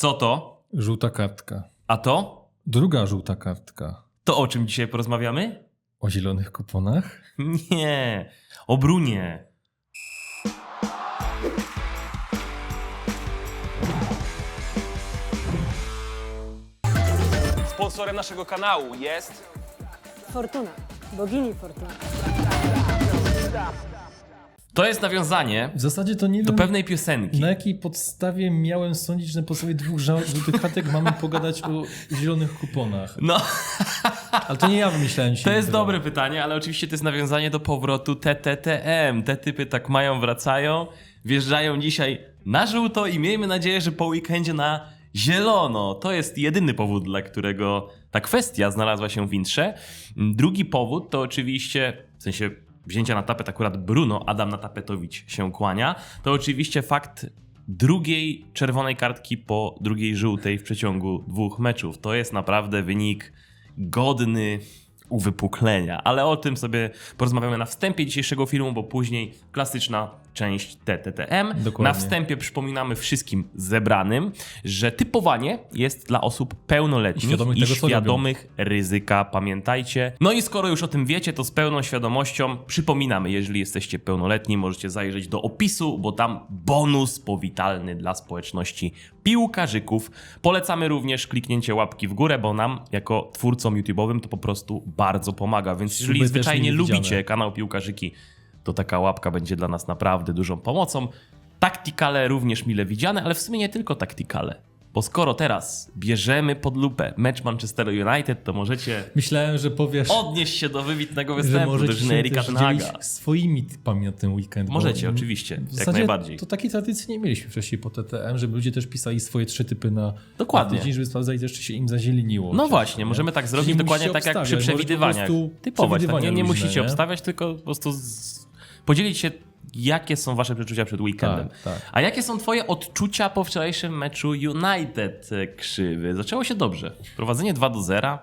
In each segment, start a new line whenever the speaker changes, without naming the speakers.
Co to?
Żółta kartka.
A to?
Druga żółta kartka.
To o czym dzisiaj porozmawiamy?
O zielonych kuponach?
Nie, o Brunie.
Sponsorem naszego kanału jest
Fortuna, bogini Fortuna.
To jest nawiązanie
W zasadzie to nie
do
wiem,
pewnej piosenki.
na jakiej podstawie miałem sądzić, że na podstawie dwóch ża- żółtych kartek mamy pogadać o zielonych kuponach.
No,
Ale to nie ja wymyślałem dzisiaj.
to jest dobre pytanie, ale oczywiście to jest nawiązanie do powrotu TTTM. Te typy tak mają, wracają, wjeżdżają dzisiaj na żółto i miejmy nadzieję, że po weekendzie na zielono. To jest jedyny powód, dla którego ta kwestia znalazła się w intrze. Drugi powód to oczywiście, w sensie wzięcia na tapet akurat Bruno, Adam Natapetowicz się kłania, to oczywiście fakt drugiej czerwonej kartki po drugiej żółtej w przeciągu dwóch meczów. To jest naprawdę wynik godny uwypuklenia, ale o tym sobie porozmawiamy na wstępie dzisiejszego filmu, bo później klasyczna część TTTM.
Dokładnie.
Na wstępie przypominamy wszystkim zebranym, że typowanie jest dla osób pełnoletnich
Świadomych
i
tego,
świadomych ryzyka, pamiętajcie. No i skoro już o tym wiecie, to z pełną świadomością przypominamy, jeżeli jesteście pełnoletni, możecie zajrzeć do opisu, bo tam bonus powitalny dla społeczności piłkarzyków. Polecamy również kliknięcie łapki w górę, bo nam, jako twórcom YouTube'owym, to po prostu bardzo pomaga. Więc jeżeli zwyczajnie lubicie kanał Piłkarzyki, to taka łapka będzie dla nas naprawdę dużą pomocą. Taktikale również mile widziane, ale w sumie nie tylko taktikale. Bo skoro teraz bierzemy pod lupę mecz Manchesteru United, to możecie
Myślałem, że powiesz,
odnieść się do wybitnego występu drużyny Erika Tenhaga.
swoimi typami na ten weekend.
Możecie, oczywiście, jak najbardziej.
To takiej tradycji nie mieliśmy wcześniej po TTM, żeby ludzie też pisali swoje trzy typy na
Dokładnie.
na tydzień, żeby sprawdzali też, czy się im zazieleniło.
No właśnie,
nie?
możemy tak
Czyli
zrobić
nie
dokładnie tak jak przy przewidywaniach. Typować, tak? nie, nie musicie
nie?
obstawiać, tylko po prostu. Podzielić się, jakie są wasze przeczucia przed weekendem.
Tak, tak.
A jakie są twoje odczucia po wczorajszym meczu United e, krzywy? Zaczęło się dobrze. Prowadzenie 2 do 0.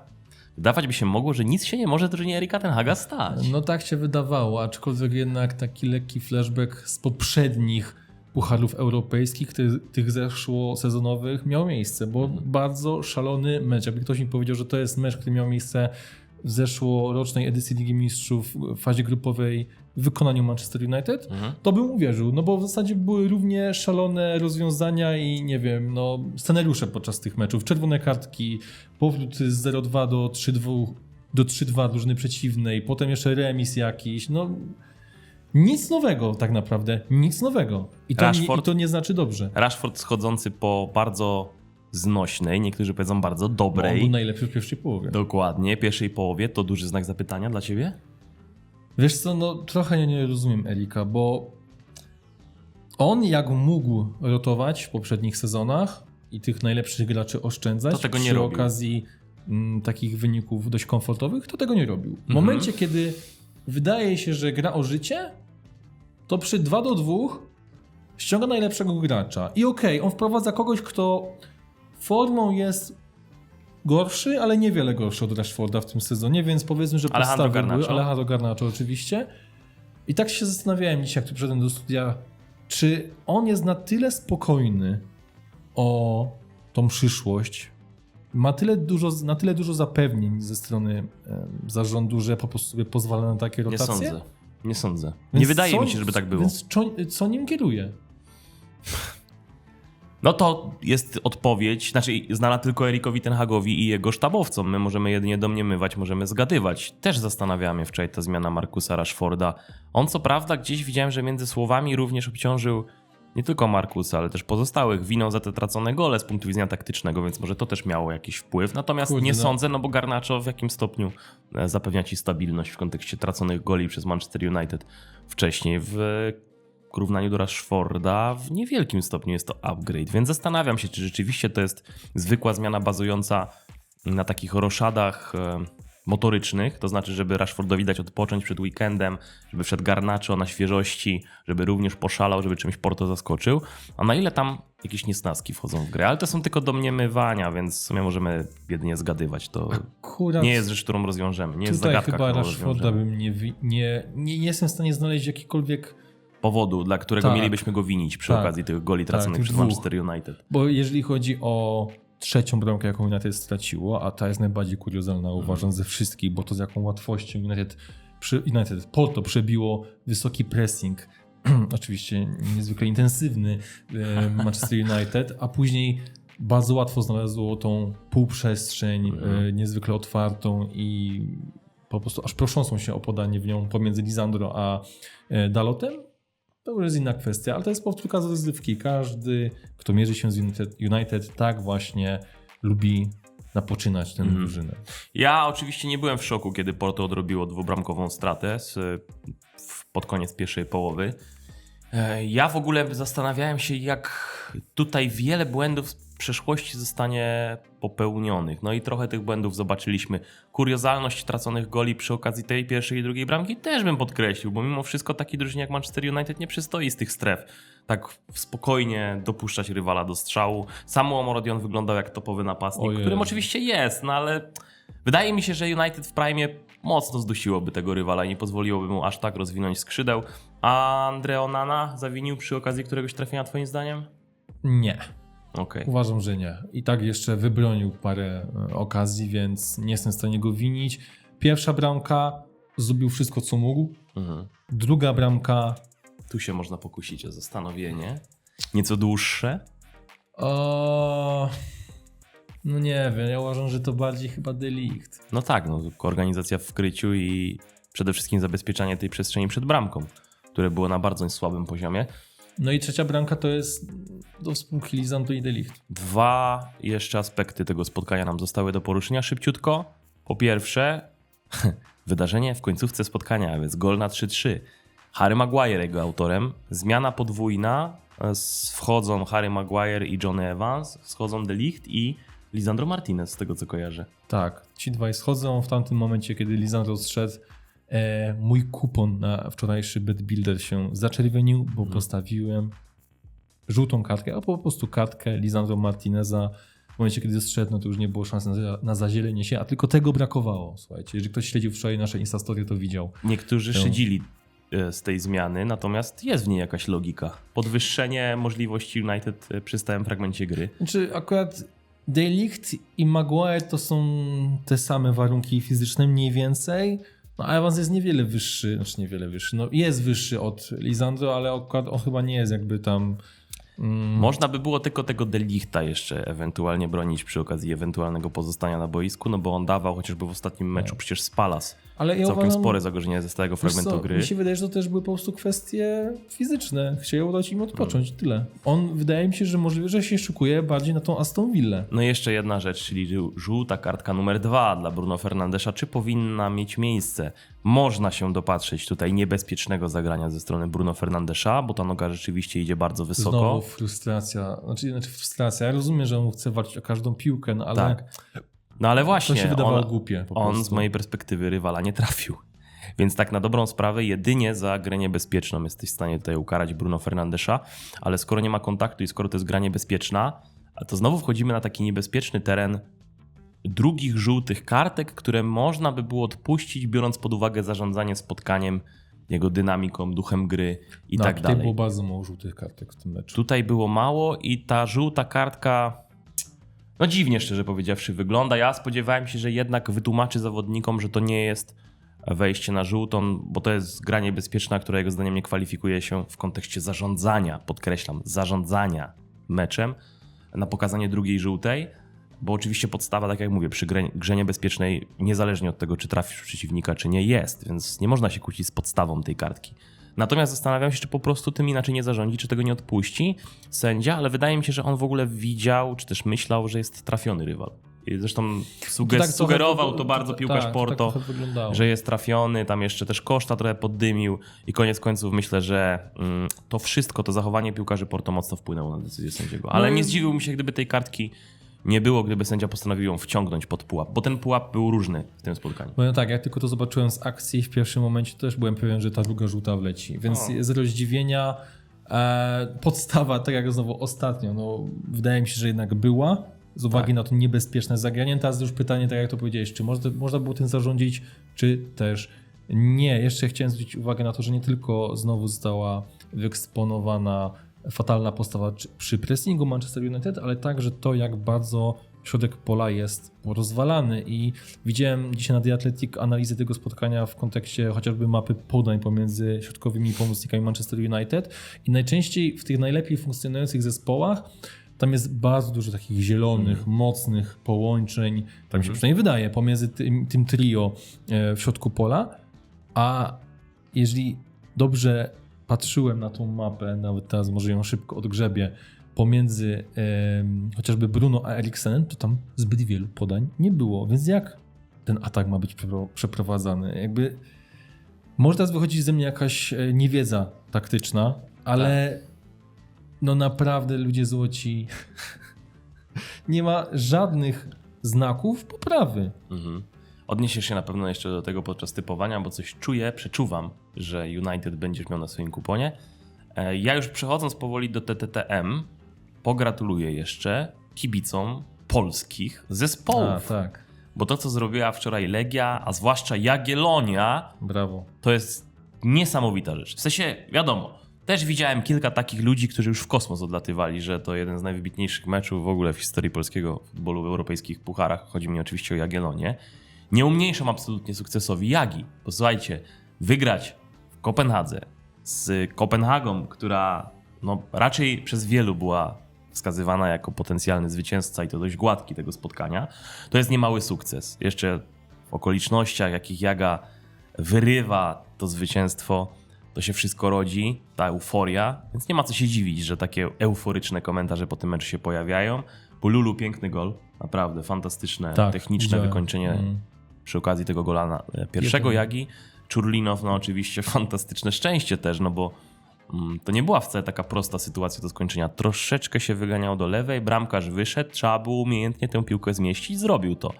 Wydawać by się mogło, że nic się nie może drużynie Erika Tenhaga stać.
No tak się wydawało, aczkolwiek jednak taki lekki flashback z poprzednich pucharów europejskich, tych, tych zeszłosezonowych miał miejsce, bo bardzo szalony mecz. Jakby ktoś mi powiedział, że to jest mecz, który miał miejsce w zeszłorocznej edycji Ligi Mistrzów w fazie grupowej w wykonaniu Manchester United,
Mhm.
to bym uwierzył, no bo w zasadzie były równie szalone rozwiązania i nie wiem, no scenariusze podczas tych meczów, czerwone kartki, powrót z 0-2 do 3-2 do 3-2 drużyny przeciwnej, potem jeszcze remis jakiś, no nic nowego tak naprawdę, nic nowego. I to, nie, i
Rashford?
to nie znaczy dobrze.
Rashford schodzący po bardzo znośnej, niektórzy powiedzą bardzo
Bo on
dobrej,
był najlepszy w pierwszej połowie.
dokładnie, pierwszej połowie. To duży znak zapytania dla ciebie?
Wiesz co, no trochę nie, nie rozumiem Elika, bo on jak mógł rotować w poprzednich sezonach i tych najlepszych graczy oszczędzać
To tego nie
przy
robił.
okazji mm, takich wyników dość komfortowych, to tego nie robił. W
Mhm.
momencie, kiedy wydaje się, że gra o życie, to przy 2 do 2 ściąga najlepszego gracza. I okej, on wprowadza kogoś, kto formą jest gorszy, ale niewiele gorszy od Rashforda w tym sezonie, więc powiedzmy, że
Alejandro
podstawy były.
Garnacho.
Alejandro Garnacho oczywiście. I tak się zastanawiałem dzisiaj, jak tu przyszedłem do studia, czy on jest na tyle spokojny o tą przyszłość, ma tyle dużo, na tyle dużo zapewnień ze strony zarządu, że po prostu sobie pozwala na takie
Nie
rotacje?
sądzę. Nie sądzę.
Więc
nie wydaje
co-
mi się, żeby tak było.
Więc co, co nim kieruje?
No to jest odpowiedź, znaczy znana tylko Erikowi Tenhagowi i jego sztabowcom. My możemy jedynie domniemywać, możemy zgadywać. Też zastanawia mnie wczoraj ta zmiana Markusa Rashforda. On co prawda gdzieś widziałem, że między słowami również obciążył nie tylko Markusa, ale też pozostałych winą za te tracone gole z punktu widzenia taktycznego, więc może to też miało jakiś wpływ. Natomiast
Kurde,
nie
no.
sądzę, no bo Garnacho w jakim stopniu e, zapewnia ci stabilność w kontekście traconych goli przez Manchester United wcześniej w porównaniu do Rashforda w niewielkim stopniu jest to upgrade, więc zastanawiam się, czy rzeczywiście to jest zwykła zmiana bazująca na takich roszadach e, motorycznych, to znaczy, żeby Rashfordowi dać odpocząć przed weekendem, żeby wszedł Garnacho na świeżości, żeby również poszalał, żeby czymś Porto zaskoczył, a na ile tam jakieś niesnaski wchodzą w grę, ale to są tylko domniemywania, więc w sumie możemy jedynie zgadywać, to
Akurat
nie jest rzecz, którą rozwiążemy, nie jest zagadka,
chyba Rashforda bym nie, nie, nie, nie jestem w stanie znaleźć jakichkolwiek
powodu, dla którego
Tak.
mielibyśmy go winić przy
Tak.
okazji tych goli traconych
tych
przez. Manchester United.
Bo jeżeli chodzi o trzecią bramkę, jaką United straciło, a ta jest najbardziej kuriozalna,
Mhm.
uważam, ze wszystkich, bo to z jaką łatwością United, przy, United Porto przebiło wysoki pressing, oczywiście niezwykle intensywny e, Manchester United, a później bardzo łatwo znalazło tą półprzestrzeń, e, niezwykle otwartą i po prostu aż proszącą się o podanie w nią pomiędzy Lisandro a e, Dalotem. To już jest inna kwestia, ale to jest powtórka z rozrywki. Każdy, kto mierzy się z United, United tak właśnie lubi napoczynać tę
Mhm.
drużynę.
Ja oczywiście nie byłem w szoku, kiedy Porto odrobiło dwubramkową stratę z, w, pod koniec pierwszej połowy. E, Ja w ogóle zastanawiałem się, jak tutaj wiele błędów przeszłości zostanie popełnionych. No i trochę tych błędów zobaczyliśmy. Kuriozalność traconych goli przy okazji tej pierwszej i drugiej bramki też bym podkreślił, bo mimo wszystko taki drużynie jak Manchester United nie przystoi z tych stref. Tak spokojnie dopuszczać rywala do strzału. Samu Omorodion wyglądał jak topowy napastnik,
Ojej.
którym oczywiście jest, no ale wydaje mi się, że United w prime mocno zdusiłoby tego rywala i nie pozwoliłoby mu aż tak rozwinąć skrzydeł. A Andre Onana zawinił przy okazji któregoś trafienia twoim zdaniem?
Nie,
Okej.
uważam, że nie. I tak jeszcze wybronił parę e, okazji, więc nie jestem w stanie go winić. Pierwsza bramka zrobił wszystko, co mógł.
Mhm.
Druga bramka
Tu się można pokusić o zastanowienie. Nieco dłuższe.
o... No nie wiem, ja uważam, że to bardziej chyba delikt.
No tak, no, organizacja w kryciu i przede wszystkim zabezpieczanie tej przestrzeni przed bramką, które było na bardzo słabym poziomie.
No i trzecia bramka to jest do spółki Lisandro i delikt.
Dwa jeszcze aspekty tego spotkania nam zostały do poruszenia szybciutko. Po pierwsze, wydarzenie w końcówce spotkania, a więc gol na 3-3. Harry Maguire jego autorem. Zmiana podwójna. Wchodzą Harry Maguire i Johnny Evans, schodzą De Ligt i Lisandro Martinez, z tego co kojarzę.
Tak, ci dwaj schodzą w tamtym momencie, kiedy Lisandro zszedł. E, mój kupon na wczorajszy bet builder się zaczerwienił, bo
Mhm.
postawiłem żółtą kartkę, a po prostu kartkę Lisandro Martineza. W momencie, kiedy zszedł, no to już nie było szans na, na zazielenie się, a tylko tego brakowało. Słuchajcie, jeżeli ktoś śledził wczoraj nasze Instastory, to widział.
Niektórzy
To-
szydzili e, z tej zmiany, natomiast jest w niej jakaś logika. Podwyższenie możliwości United e, przy stałym fragmencie gry.
Znaczy akurat Delict i Maguire to są te same warunki fizyczne mniej więcej. No Evans jest niewiele wyższy, znaczy niewiele wyższy, no jest wyższy od Lisandro, ale akurat on chyba nie jest jakby tam... Mm,
Można by było tylko tego Delichta jeszcze ewentualnie bronić przy okazji ewentualnego pozostania na boisku, no bo on dawał chociażby w ostatnim meczu przecież spalaz.
Ale ja
Całkiem
uważam,
spore zagrożenie ze stałego fragmentu
co,
gry.
Mi się wydaje, że to też były po prostu kwestie fizyczne. Chciał dać im odpocząć, tyle. On wydaje mi się, że możliwe, że się szykuje bardziej na tą Aston Villę.
No i jeszcze jedna rzecz, czyli żół- żółta kartka numer dwa dla Bruno Fernandesza. Czy powinna mieć miejsce? Można się dopatrzeć tutaj niebezpiecznego zagrania ze strony Bruno Fernandesza, bo ta noga rzeczywiście idzie bardzo wysoko.
Znowu frustracja, znaczy, znaczy frustracja. Ja rozumiem, że on chce walczyć o każdą piłkę, no ale
Tak. No ale
to
właśnie,
się wydawało
on,
głupie
on z mojej perspektywy rywala nie trafił. Więc tak na dobrą sprawę jedynie za grę niebezpieczną jesteś w stanie tutaj ukarać Bruno Fernandesza, ale skoro nie ma kontaktu i skoro to jest gra niebezpieczna, to znowu wchodzimy na taki niebezpieczny teren drugich żółtych kartek, które można by było odpuścić, biorąc pod uwagę zarządzanie spotkaniem, jego dynamiką, duchem gry i tak
tutaj
dalej.
było bardzo mało żółtych kartek w tym meczu.
Tutaj było mało i ta żółta kartka, no dziwnie szczerze powiedziawszy, wygląda. Ja spodziewałem się, że jednak wytłumaczy zawodnikom, że to nie jest wejście na żółtą, bo to jest gra niebezpieczna, która jego zdaniem nie kwalifikuje się w kontekście zarządzania, podkreślam, zarządzania meczem na pokazanie drugiej żółtej. Bo oczywiście podstawa, tak jak mówię, przy grze, grze niebezpiecznej, niezależnie od tego, czy trafisz przeciwnika, czy nie jest, więc nie można się kłócić z podstawą tej kartki. Natomiast zastanawiam się, czy po prostu tym inaczej nie zarządzi, czy tego nie odpuści sędzia, ale wydaje mi się, że on w ogóle widział, czy też myślał, że jest trafiony rywal. Zresztą suge-
tak
sugerował
wyg-
to bardzo
tak,
piłkarz
tak,
Porto,
Tak trochę wyglądało.
że jest trafiony, tam jeszcze też Koszta trochę poddymił i koniec końców myślę, że mm, to wszystko, to zachowanie piłkarzy Porto mocno wpłynęło na decyzję sędziego. Ale
No i-
nie zdziwiłbym się, gdyby tej kartki nie było, gdyby sędzia postanowił ją wciągnąć pod pułap, bo ten pułap był różny w tym spotkaniu.
No tak, jak tylko to zobaczyłem z akcji w pierwszym momencie, też byłem pewien, że ta druga żółta wleci. Więc
O.
z rozdziwienia e, podstawa, tak jak znowu ostatnio, no, wydaje mi się, że jednak była. Z uwagi
Tak.
na to niebezpieczne zagranie. Teraz już pytanie, tak jak to powiedziałeś, czy można, można było tym zarządzić, czy też nie. Jeszcze chciałem zwrócić uwagę na to, że nie tylko znowu została wyeksponowana fatalna postawa przy pressingu Manchester United, ale także to, jak bardzo środek pola jest rozwalany i widziałem dzisiaj na The Athletic analizę tego spotkania w kontekście chociażby mapy podań pomiędzy środkowymi pomocnikami Manchester United. I najczęściej w tych najlepiej funkcjonujących zespołach tam jest bardzo dużo takich zielonych, mocnych połączeń, tam się przynajmniej wydaje, pomiędzy tym, tym trio e, w środku pola, a jeżeli dobrze patrzyłem na tą mapę, nawet teraz może ją szybko odgrzebię, pomiędzy em, chociażby Bruno a Eriksenem, to tam zbyt wielu podań nie było, więc jak ten atak ma być przepro- przeprowadzany? Jakby może teraz wychodzi ze mnie jakaś e, niewiedza taktyczna, ale no naprawdę ludzie złoci nie ma żadnych znaków poprawy.
Mhm. Odniesiesz się na pewno jeszcze do tego podczas typowania, bo coś czuję, przeczuwam, że United będziesz miał na swoim kuponie. E, Ja już przechodząc powoli do TTTM, pogratuluję jeszcze kibicom polskich zespołów.
A, tak,
Bo to, co zrobiła wczoraj Legia, a zwłaszcza Jagiellonia,
brawo.
to jest niesamowita rzecz. W sensie, wiadomo, też widziałem kilka takich ludzi, którzy już w kosmos odlatywali, że to jeden z najwybitniejszych meczów w ogóle w historii polskiego futbolu w europejskich pucharach. Chodzi mi oczywiście o Jagiellonię. Nie umniejszam absolutnie sukcesowi Jagi. Posłuchajcie, wygrać w Kopenhadze z Kopenhagą, która no, raczej przez wielu była wskazywana jako potencjalny zwycięzca i to dość gładki tego spotkania, to jest niemały sukces. Jeszcze w okolicznościach, jakich Jaga wyrywa to zwycięstwo, to się wszystko rodzi, ta euforia, więc nie ma co się dziwić, że takie euforyczne komentarze po tym meczu się pojawiają. Po Lulu piękny gol, naprawdę fantastyczne,
Tak,
techniczne
widziałem.
wykończenie
Mm.
Przy okazji tego gola na, e, pierwszego. Jagi. Czurlinow, no oczywiście fantastyczne szczęście też, no bo mm, to nie była wcale taka prosta sytuacja do skończenia. Troszeczkę się wyganiał do lewej, bramkarz wyszedł, trzeba było umiejętnie tę piłkę zmieścić, zrobił to.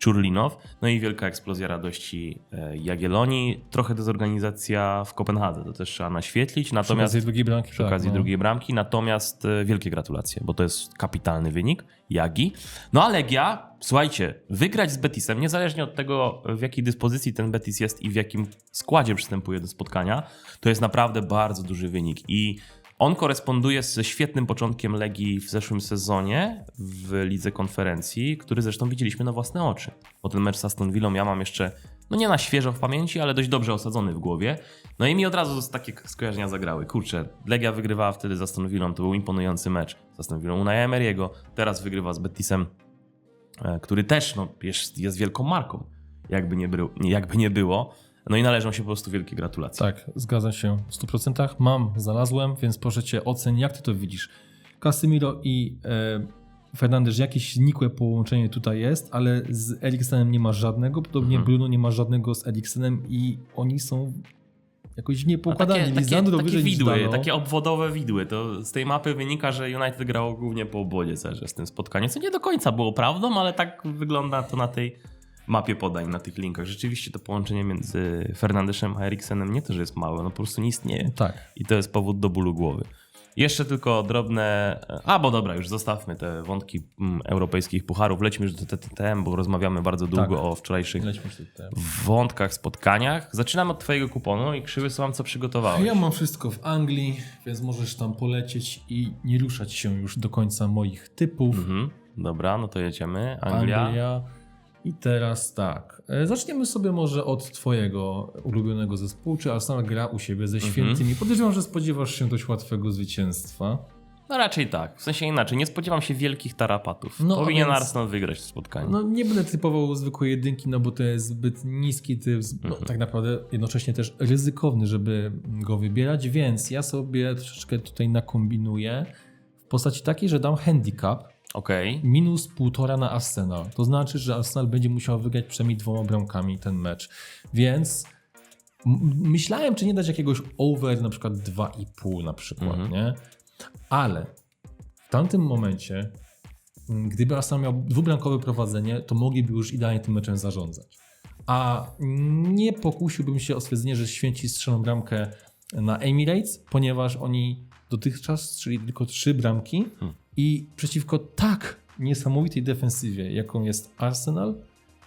Czurlinow, no i wielka eksplozja radości e, Jagiellonii, trochę dezorganizacja w Kopenhadze, to też trzeba naświetlić,
Przy
natomiast
okazji drugiej bramki.
przy
tak,
okazji
no.
drugiej bramki. Natomiast e, wielkie gratulacje, bo to jest kapitalny wynik Jagi. No a Legia, słuchajcie, wygrać z Betisem, niezależnie od tego, w jakiej dyspozycji ten Betis jest i w jakim składzie przystępuje do spotkania, to jest naprawdę bardzo duży wynik. I on koresponduje ze świetnym początkiem Legii w zeszłym sezonie w Lidze Konferencji, który zresztą widzieliśmy na własne oczy. Bo ten mecz z Aston Villą ja mam jeszcze, no nie na świeżo w pamięci, ale dość dobrze osadzony w głowie. No i mi od razu takie skojarzenia zagrały. Kurczę, Legia wygrywała wtedy z Aston Villą, to był imponujący mecz z Aston Villą Unai Emery'ego. Teraz wygrywa z Betisem, e, który też no, jest, jest wielką marką, jakby nie, jakby nie było. No i należą się po prostu wielkie gratulacje.
Tak, zgadzam się w 100%. Mam, znalazłem, więc proszę cię oceń, jak ty to widzisz. Casemiro i e, Fernandes, jakieś nikłe połączenie tutaj jest, ale z Eriksenem nie ma żadnego, podobnie
Mhm.
Bruno nie ma żadnego z Eriksenem i oni są jakoś
A
niepoukładani.
takie, takie,
Lisandro
takie
niż
widły,
Dalo.
takie obwodowe widły. To z tej mapy wynika, że United grało głównie po obwodzie Cerze z tym spotkaniu, co nie do końca było prawdą, ale tak wygląda to na tej mapie podań, na tych linkach. Rzeczywiście to połączenie między Fernandeszem a Eriksenem nie to, że jest małe, no po prostu nie istnieje.
Tak.
I to jest powód do bólu głowy. Jeszcze tylko drobne. A, bo dobra, już zostawmy te wątki mm, europejskich pucharów. Lećmy już do TTTM, bo rozmawiamy bardzo długo
Tak.
o wczorajszych wątkach, spotkaniach. Zaczynam od Twojego kuponu i krzywy słucham, co przygotowałeś.
Ja mam wszystko w Anglii, więc możesz tam polecieć i nie ruszać się już do końca moich typów.
Mhm. Dobra, no to jedziemy. Anglia.
Anglia. I teraz tak. e, Zaczniemy sobie może od Twojego ulubionego zespołu. Czy Arsenal gra u siebie ze
Mhm.
świętymi? Podejrzewam, że spodziewasz się dość łatwego zwycięstwa.
No raczej tak. W sensie inaczej. Nie spodziewam się wielkich tarapatów.
No,
Powinien
więc-
Arsenal wygrać to spotkanie.
No nie będę typował zwykłej jedynki, no bo to jest zbyt niski typ, no,
Mhm.
tak naprawdę jednocześnie też ryzykowny, żeby go wybierać, więc ja sobie troszeczkę tutaj nakombinuję w postaci takiej, że dam handicap
Okej.
minus półtora na Arsenal. To znaczy, że Arsenal będzie musiał wygrać przynajmniej dwoma bramkami ten mecz. Więc myślałem, czy nie dać jakiegoś over, na przykład 2,5 na przykład,
Mhm.
nie? Ale w tamtym momencie, gdyby Arsenal miał dwubramkowe prowadzenie, to mogliby już idealnie tym meczem zarządzać. A nie pokusiłbym się o stwierdzenie, że święci strzelą bramkę na Emirates, ponieważ oni dotychczas strzeli tylko trzy bramki
Hmm.
I przeciwko tak niesamowitej defensywie, jaką jest Arsenal,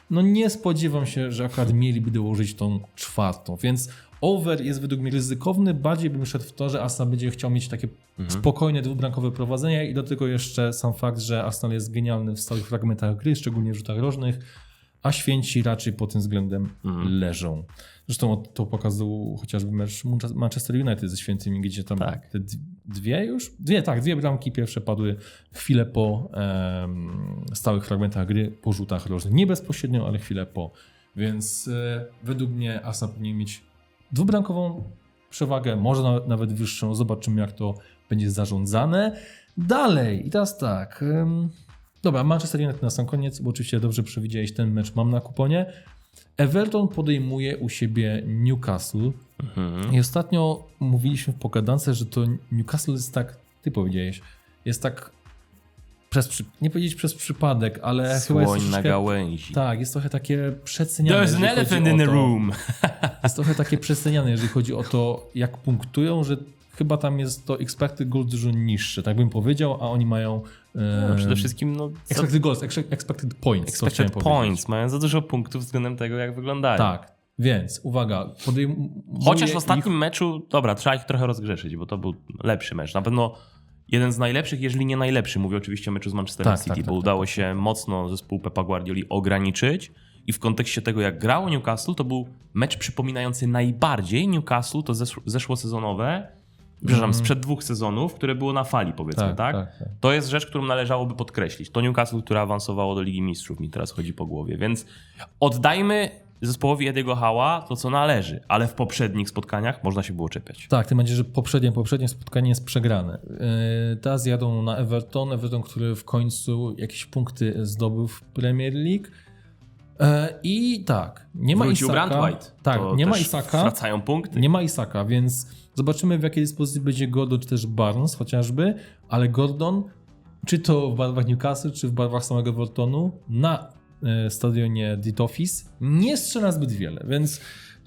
no nie spodziewam się, że akurat mieliby dołożyć tą czwartą, więc over jest według mnie ryzykowny, bardziej bym szedł w to, że Arsenal będzie chciał mieć takie spokojne, dwubramkowe prowadzenie i do tego jeszcze sam fakt, że Arsenal jest genialny w stałych fragmentach gry, szczególnie w rzutach rożnych, a święci raczej pod tym względem leżą. Zresztą to pokazał chociażby mecz Manche- Manchester United ze świętymi, gdzie tam
Tak.
te dwie już? Dwie, tak, dwie bramki pierwsze padły chwilę po em, stałych fragmentach gry, po rzutach rożnych. Nie bezpośrednio, ale chwilę po. Więc e, według mnie Arsenal powinien mieć dwubramkową przewagę, może nawet, nawet wyższą. Zobaczymy, jak to będzie zarządzane. Dalej, i teraz tak. dobra, Manchester United na sam koniec, bo oczywiście dobrze przewidziałeś ten mecz, mam na kuponie. Everton podejmuje u siebie Newcastle. I ostatnio mówiliśmy w pogadance, że to Newcastle jest tak, ty powiedziałeś, jest tak przez, nie powiedzieć przez przypadek, ale chyba jest
Słoń na gałęzi.
tak, jest trochę takie przeceniane.
There's an elephant in the room.
Jest trochę takie przeceniane, jeżeli chodzi o to, jak punktują, że chyba tam jest to expected goals dużo niższe, tak bym powiedział, a oni mają
No, przede wszystkim no,
expected goals, ex- expected points.
expected points. Mają za dużo punktów względem tego, jak wyglądają.
Tak, więc uwaga,
Chociaż w
ich-
ostatnim meczu, dobra, trzeba ich trochę rozgrzeszyć, bo to był lepszy mecz. Na pewno jeden z najlepszych, jeżeli nie najlepszy. Mówię oczywiście o meczu z Manchesterem
Tak,
City,
tak, tak,
bo
tak,
udało się mocno zespół Pepa Guardioli ograniczyć. I w kontekście tego, jak grało Newcastle, to był mecz przypominający najbardziej Newcastle, to zesz- zeszłosezonowe, przepraszam, sprzed dwóch sezonów, które było na fali, powiedzmy.
Tak,
tak?
tak, tak.
To jest rzecz, którą należałoby podkreślić. To Newcastle, które awansowało do Ligi Mistrzów, mi teraz chodzi po głowie. Więc oddajmy zespołowi Ediego Hała to, co należy, ale w poprzednich spotkaniach można się było czepiać.
Tak, tym bardziej, że poprzednie, poprzednie spotkanie jest przegrane. Yy, teraz jadą na Everton, Everton, który w końcu jakieś punkty zdobył w Premier League. Yy, I tak, nie ma
Wrócił
Isaka.
Grant White.
Tak,
To
nie ma Isaka.
Wracają punkty.
Nie ma Isaka, więc zobaczymy w jakiej dyspozycji będzie Gordon, czy też Barnes chociażby, ale Gordon, czy to w barwach Newcastle, czy w barwach samego Evertonu, na e, stadionie Office nie strzela zbyt wiele, więc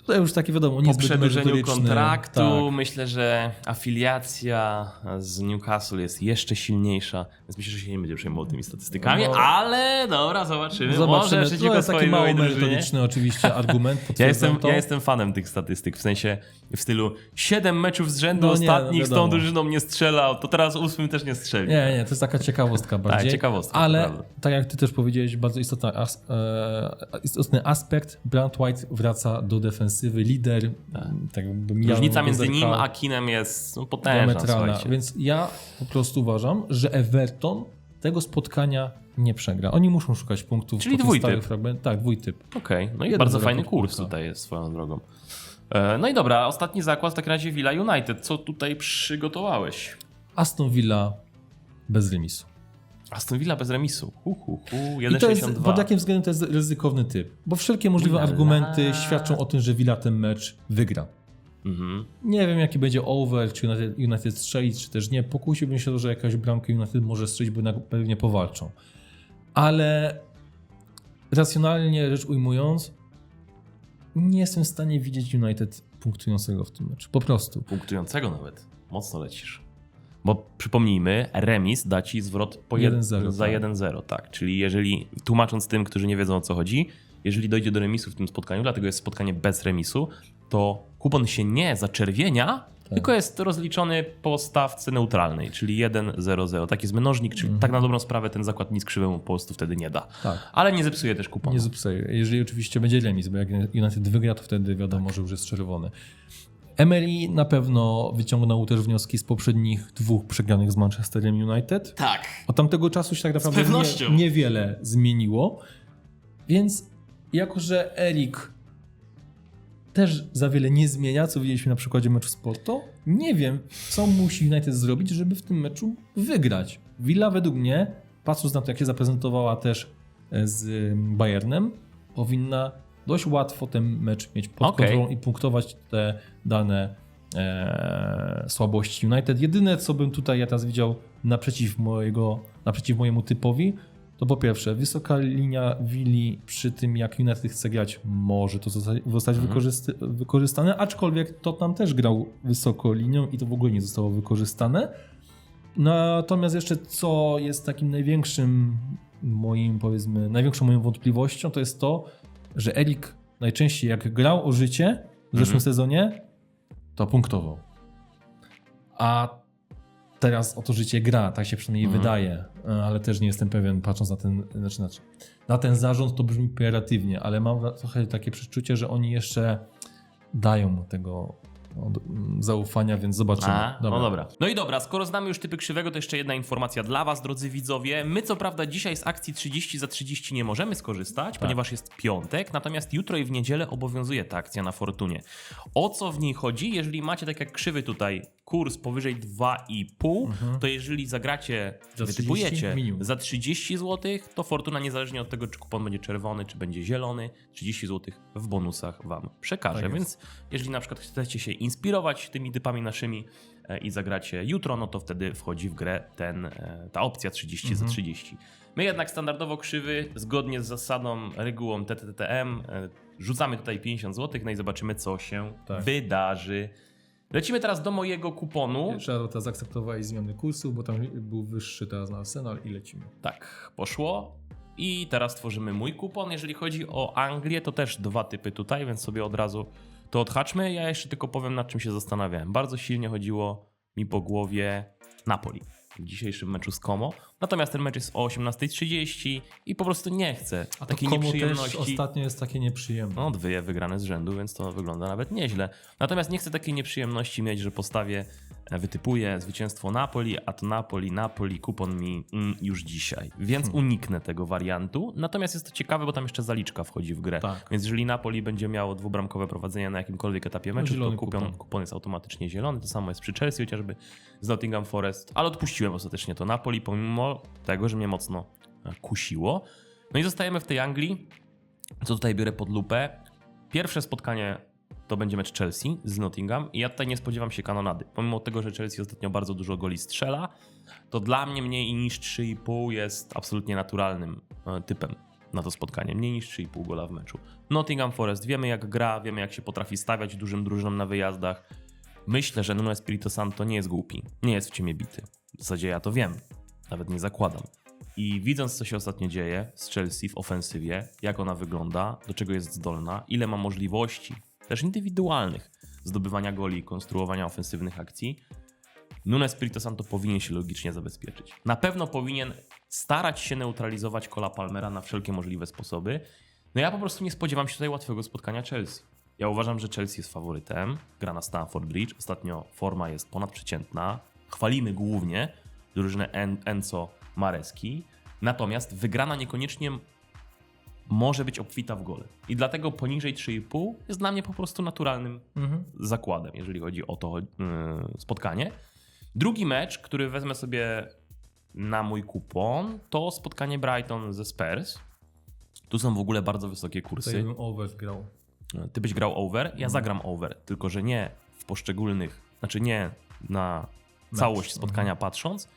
tutaj już takie wiadomo,
po
niezbyt
przedłużeniu kontraktu
Tak.
myślę, że afiliacja z Newcastle jest jeszcze silniejsza, więc myślę, że się nie będzie przejmował tymi statystykami,
No.
ale dobra, zobaczymy.
Zobaczymy,
Może
to jest taki mało merytoryczny oczywiście argument.
Ja jestem,
to.
ja jestem fanem tych statystyk, w sensie w stylu 7 meczów z rzędu
No nie,
ostatnich
no
z tą drużyną nie strzelał, to teraz ósmym też nie strzeli.
Nie, nie, to jest taka ciekawostka bardziej.
ciekawostka,
Ale tak jak ty też powiedziałeś, bardzo istotna, as, e, istotny aspekt. Brand White wraca do defensywy, lider. Tak. mijał
Różnica między nim a Kinem jest no, potężna.
Więc ja po prostu uważam, że Everton tego spotkania nie przegra. Oni muszą szukać punktów.
Czyli dwójtyp.
Tak, dwójtyp.
Okej, no i
Jeden
bardzo fajny kurs tutaj jest swoją drogą. E, No i dobra, ostatni zakład w takim razie Villa United. Co tutaj przygotowałeś?
Aston Villa bez remisu.
Aston Villa bez remisu. Hu, hu, hu.
I to jest,
1,62.
pod jakim względem to jest ryzykowny typ? Bo wszelkie możliwe
Ulala.
argumenty świadczą o tym, że Villa ten mecz wygra.
Mhm.
Nie wiem, jaki będzie over, czy United, United strzeli, czy też nie. Pokusiłbym się, że jakaś bramka United może strzelić, bo pewnie powalczą. Ale racjonalnie rzecz ujmując, nie jestem w stanie widzieć United punktującego w tym meczu. Po prostu.
Punktującego nawet. Mocno lecisz. Bo przypomnijmy, remis da ci zwrot po jed-
1-0,
za
tak.
1-0, tak. Czyli jeżeli, tłumacząc tym, którzy nie wiedzą o co chodzi, jeżeli dojdzie do remisu w tym spotkaniu, dlatego jest spotkanie bez remisu, to kupon się nie zaczerwienia,
Tak.
tylko jest rozliczony po stawce neutralnej, czyli 1-0-0. Taki jest mnożnik, czyli
Mhm.
tak na dobrą sprawę ten zakład nic krzywemu po prostu wtedy nie da.
Tak.
Ale nie zepsuje też kuponu.
Nie zepsuję. Jeżeli oczywiście będzie remis, bo jak United wygra, to wtedy wiadomo, że już jest czerwony. Emery na pewno wyciągnął też wnioski z poprzednich dwóch przegranych z Manchesterem United.
Tak.
Od tamtego czasu się tak naprawdę nie, niewiele zmieniło. Więc jako, że Erik też za wiele nie zmienia, co widzieliśmy na przykładzie meczu z Porto, nie wiem, co musi United zrobić, żeby w tym meczu wygrać. Villa według mnie, patrząc na to, jak się zaprezentowała też e, z ym, Bayernem, powinna dość łatwo ten mecz mieć pod
Okej.
kontrolą i punktować te dane e, słabości United. Jedyne, co bym tutaj ja teraz widział naprzeciw, mojego, naprzeciw mojemu typowi, to po pierwsze, wysoka linia Willi przy tym, jak United chce grać, może to zostać, wykorzysty, wykorzystane, aczkolwiek Tottenham też grał wysoko linią i to w ogóle nie zostało wykorzystane. Natomiast jeszcze co jest takim największym moim, powiedzmy, największą moją wątpliwością, to jest to, że Erik najczęściej jak grał o życie w zeszłym sezonie, to punktował. A teraz o to życie gra, tak się przynajmniej
Mhm.
wydaje, e, ale też nie jestem pewien, patrząc na ten, znaczy, znaczy, na ten zarząd, to brzmi pejoratywnie, ale mam trochę takie przeczucie, że oni jeszcze dają mu tego zaufania, więc zobaczymy.
A, no dobra. No i dobra, skoro znamy już typy krzywego, to jeszcze jedna informacja dla was, drodzy widzowie. My co prawda dzisiaj z akcji 30 za 30 nie możemy skorzystać, ponieważ jest piątek, natomiast jutro i w niedzielę obowiązuje ta akcja na Fortunie. O co w niej chodzi? Jeżeli macie tak jak krzywy tutaj kurs powyżej 2,5, to jeżeli zagracie,
Mhm. Za
wytypujecie
30 minimum.
za 30 zł, to Fortuna niezależnie od tego, czy kupon będzie czerwony, czy będzie zielony, 30 zł w bonusach wam przekaże.
Tak.
Więc jeżeli na przykład chcecie się inspirować tymi typami naszymi e, i zagracie jutro, no to wtedy wchodzi w grę ten, e, ta opcja 30
Mhm.
za 30. My jednak standardowo krzywy, zgodnie z zasadą, regułą TTTM, e, rzucamy tutaj 50 zł, no i zobaczymy, co się
Tak.
wydarzy. Lecimy teraz do mojego kuponu.
Trzeba teraz zaakceptować zmiany kursu, bo tam był wyższy teraz na Arsenal i lecimy.
Tak, poszło. I teraz tworzymy mój kupon. Jeżeli chodzi o Anglię, to też dwa typy tutaj, więc sobie od razu to odhaczmy. Ja jeszcze tylko powiem, nad czym się zastanawiałem. Bardzo silnie chodziło mi po głowie Napoli w dzisiejszym meczu z Como. Natomiast ten mecz jest o 18.30 i po prostu nie chcę
A to
takiej
komu też
nieprzyjemności.
ostatnio jest takie nieprzyjemne.
No, dwie wygrane z rzędu, więc to wygląda nawet nieźle. Natomiast nie chcę takiej nieprzyjemności mieć, że postawię, e, wytypuję zwycięstwo Napoli, a to Napoli, Napoli, kupon mi mm, już dzisiaj. Więc
Hmm.
uniknę tego wariantu. Natomiast jest to ciekawe, bo tam jeszcze zaliczka wchodzi w grę.
Tak.
Więc jeżeli Napoli będzie miało dwubramkowe prowadzenie na jakimkolwiek etapie meczu, to kupon.
kupon
jest automatycznie zielony. To samo jest przy Chelsea chociażby z Nottingham Forest. Ale odpuściłem ostatecznie to Napoli, pomimo tego, że mnie mocno kusiło. No i zostajemy w tej Anglii co tutaj biorę pod lupę. Pierwsze spotkanie to będzie mecz Chelsea z Nottingham i ja tutaj nie spodziewam się kanonady. Pomimo tego, że Chelsea ostatnio bardzo dużo goli strzela, to dla mnie mniej niż 3,5 jest absolutnie naturalnym e, typem na to spotkanie. Mniej niż 3,5 gola w meczu. Nottingham Forest, wiemy jak gra, wiemy jak się potrafi stawiać dużym drużynom na wyjazdach. Myślę, że Nuno Espirito Santo nie jest głupi, nie jest w ciemię bity. W zasadzie ja to wiem, nawet nie zakładam. I widząc, co się ostatnio dzieje z Chelsea w ofensywie, jak ona wygląda, do czego jest zdolna, ile ma możliwości, też indywidualnych, zdobywania goli, konstruowania ofensywnych akcji, Nuno Espirito Santo powinien się logicznie zabezpieczyć. Na pewno powinien starać się neutralizować Cola Palmera na wszelkie możliwe sposoby. No ja po prostu nie spodziewam się tutaj łatwego spotkania Chelsea. Ja uważam, że Chelsea jest faworytem, gra na Stamford Bridge, ostatnio forma jest ponadprzeciętna, chwalimy głównie drużynę En- Enzo Mareski, natomiast wygrana niekoniecznie może być obfita w gole. I dlatego poniżej 3,5 jest dla mnie po prostu naturalnym
Mhm.
zakładem, jeżeli chodzi o to yy, spotkanie. Drugi mecz, który wezmę sobie na mój kupon, to spotkanie Brighton ze Spurs. Tu są w ogóle bardzo wysokie kursy.
Tutaj bym over grał.
Ty byś grał over,
Mhm.
ja zagram over, tylko że nie w poszczególnych, znaczy nie na całość
Mhm.
spotkania patrząc,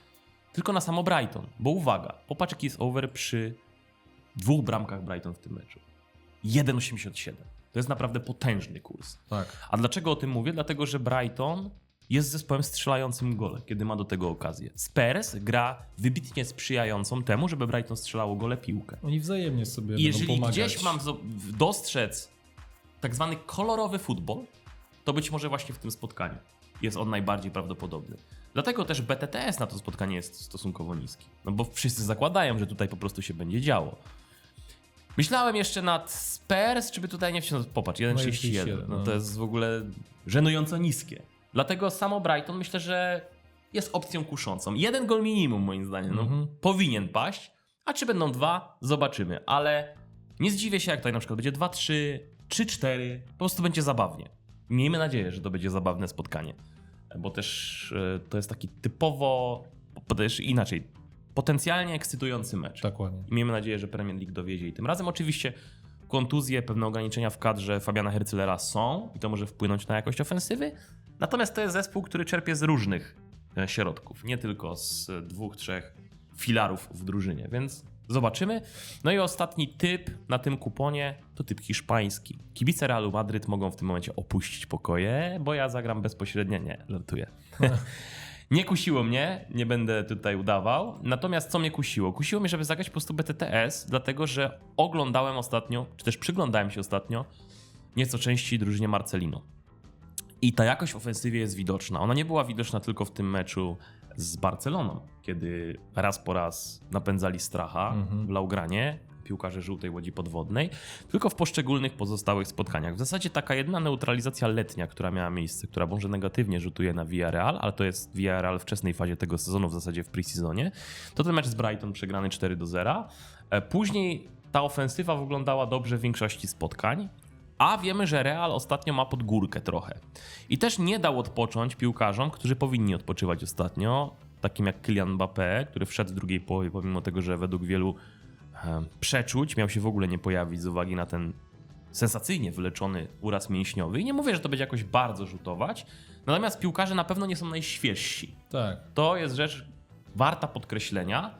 tylko na samo Brighton. Bo uwaga, popatrz jaki jest over przy dwóch bramkach Brighton w tym meczu. 1,87. To jest naprawdę potężny kurs.
Tak.
A dlaczego o tym mówię? Dlatego, że Brighton jest zespołem strzelającym gole, kiedy ma do tego okazję. Spurs gra wybitnie sprzyjającą temu, żeby Brighton strzelało gole piłkę.
Oni wzajemnie sobie
I jeżeli
pomagać.
gdzieś mam dostrzec tak zwany kolorowy futbol, to być może właśnie w tym spotkaniu jest on najbardziej prawdopodobny. Dlatego też BTTS na to spotkanie jest stosunkowo niski. No bo wszyscy zakładają, że tutaj po prostu się będzie działo. Myślałem jeszcze nad Spurs, czy by tutaj nie wziąć. Popatrz, 1,31. No,
no.
to jest w ogóle żenująco niskie. Dlatego samo Brighton myślę, że jest opcją kuszącą. Jeden gol minimum moim zdaniem. No,
Mhm.
Powinien paść. A czy będą dwa? Zobaczymy. Ale nie zdziwię się, jak tutaj na przykład będzie 2-3, 3-4. Po prostu będzie zabawnie. Miejmy nadzieję, że to będzie zabawne spotkanie. Bo też e, to jest taki typowo, też inaczej, potencjalnie ekscytujący mecz.
Dokładnie.
I miejmy nadzieję, że Premier League dowiezie i tym razem. Oczywiście kontuzje, pewne ograniczenia w kadrze Fabiana Hercylera są i to może wpłynąć na jakość ofensywy. Natomiast to jest zespół, który czerpie z różnych e, środków, nie tylko z e, dwóch, trzech filarów w drużynie, więc zobaczymy. No i ostatni typ na tym kuponie to typ hiszpański. Kibice Realu Madryt mogą w tym momencie opuścić pokoje, bo ja zagram bezpośrednio. Nie, żartuję. Nie kusiło mnie, nie będę tutaj udawał. Natomiast co mnie kusiło? Kusiło mnie, żeby zagrać po prostu BTTS, dlatego że oglądałem ostatnio, czy też przyglądałem się ostatnio nieco częściej drużynie Marcelino. I ta jakość w ofensywie jest widoczna. Ona nie była widoczna tylko w tym meczu z Barceloną, kiedy raz po raz napędzali stracha w Laugranie, piłkarze żółtej łodzi podwodnej, tylko w poszczególnych pozostałych spotkaniach. W zasadzie taka jedna neutralizacja letnia, która miała miejsce, która może negatywnie rzutuje na Villarreal, ale to jest Villarreal w wczesnej fazie tego sezonu, w zasadzie w preseasonie, to ten mecz z Brighton przegrany 4 do 0. E, Później ta ofensywa wyglądała dobrze w większości spotkań, a wiemy, że Real ostatnio ma pod górkę trochę. I też nie dał odpocząć piłkarzom, którzy powinni odpoczywać ostatnio, takim jak Kylian Mbappé, który wszedł w drugiej połowie, pomimo tego, że według wielu przeczuć miał się w ogóle nie pojawić z uwagi na ten sensacyjnie wyleczony uraz mięśniowy. I nie mówię, że to będzie jakoś bardzo rzutować, natomiast piłkarze na pewno nie są najświeżsi.
Tak.
To jest rzecz warta podkreślenia.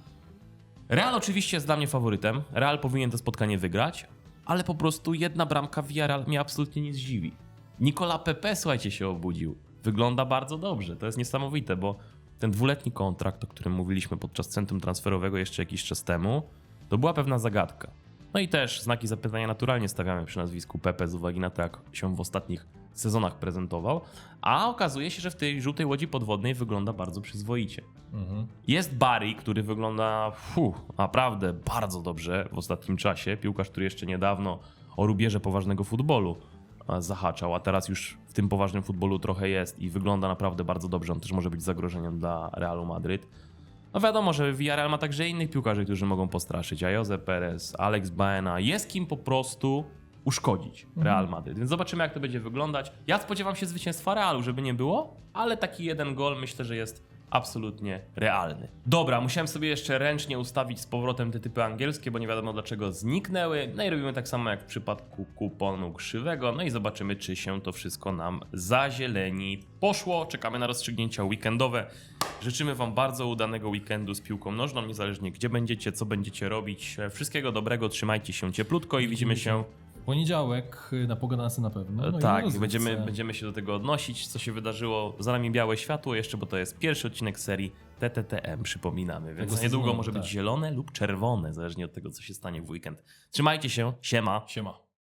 Real oczywiście jest dla mnie faworytem. Real powinien to spotkanie wygrać, ale po prostu jedna bramka Villarreal mnie absolutnie nie zdziwi. Nicola Pepe, słuchajcie, się obudził. Wygląda bardzo dobrze. To jest niesamowite, bo ten dwuletni kontrakt, o którym mówiliśmy podczas centrum transferowego jeszcze jakiś czas temu, to była pewna zagadka. No i też znaki zapytania naturalnie stawiamy przy nazwisku Pepe z uwagi na to, jak się w ostatnich sezonach prezentował, a okazuje się, że w tej żółtej łodzi podwodnej wygląda bardzo przyzwoicie. Jest Barry, który wygląda fu, naprawdę bardzo dobrze w ostatnim czasie. Piłkarz, który jeszcze niedawno o rubieże poważnego futbolu e, zahaczał, a teraz już w tym poważnym futbolu trochę jest i wygląda naprawdę bardzo dobrze. On też może być zagrożeniem dla Realu Madryt. No wiadomo, że Villarreal ma także innych piłkarzy, którzy mogą postraszyć. A Jose Perez, Alex Baena. Jest kim po prostu uszkodzić Real Madryt. Więc zobaczymy, jak to będzie wyglądać. Ja spodziewam się zwycięstwa Realu, żeby nie było, ale taki jeden gol myślę, że jest absolutnie realny. Dobra, musiałem sobie jeszcze ręcznie ustawić z powrotem te typy angielskie, bo nie wiadomo dlaczego zniknęły. No i robimy tak samo jak w przypadku kuponu krzywego. No i zobaczymy, czy się to wszystko nam zazieleni. Poszło, czekamy na rozstrzygnięcia weekendowe. Życzymy Wam bardzo udanego weekendu z piłką nożną, niezależnie gdzie będziecie, co będziecie robić. Wszystkiego dobrego, trzymajcie się cieplutko i widzimy się
poniedziałek y, na pogadance na pewno. No i na
tak,
rozrywce.
będziemy, będziemy się do tego odnosić, co się wydarzyło. Za nami białe światło jeszcze, bo to jest pierwszy odcinek serii TTTM, przypominamy. Więc za niedługo może być
tak.
zielone lub czerwone, zależnie od tego, co się stanie w weekend. Trzymajcie się, siema.
Siema.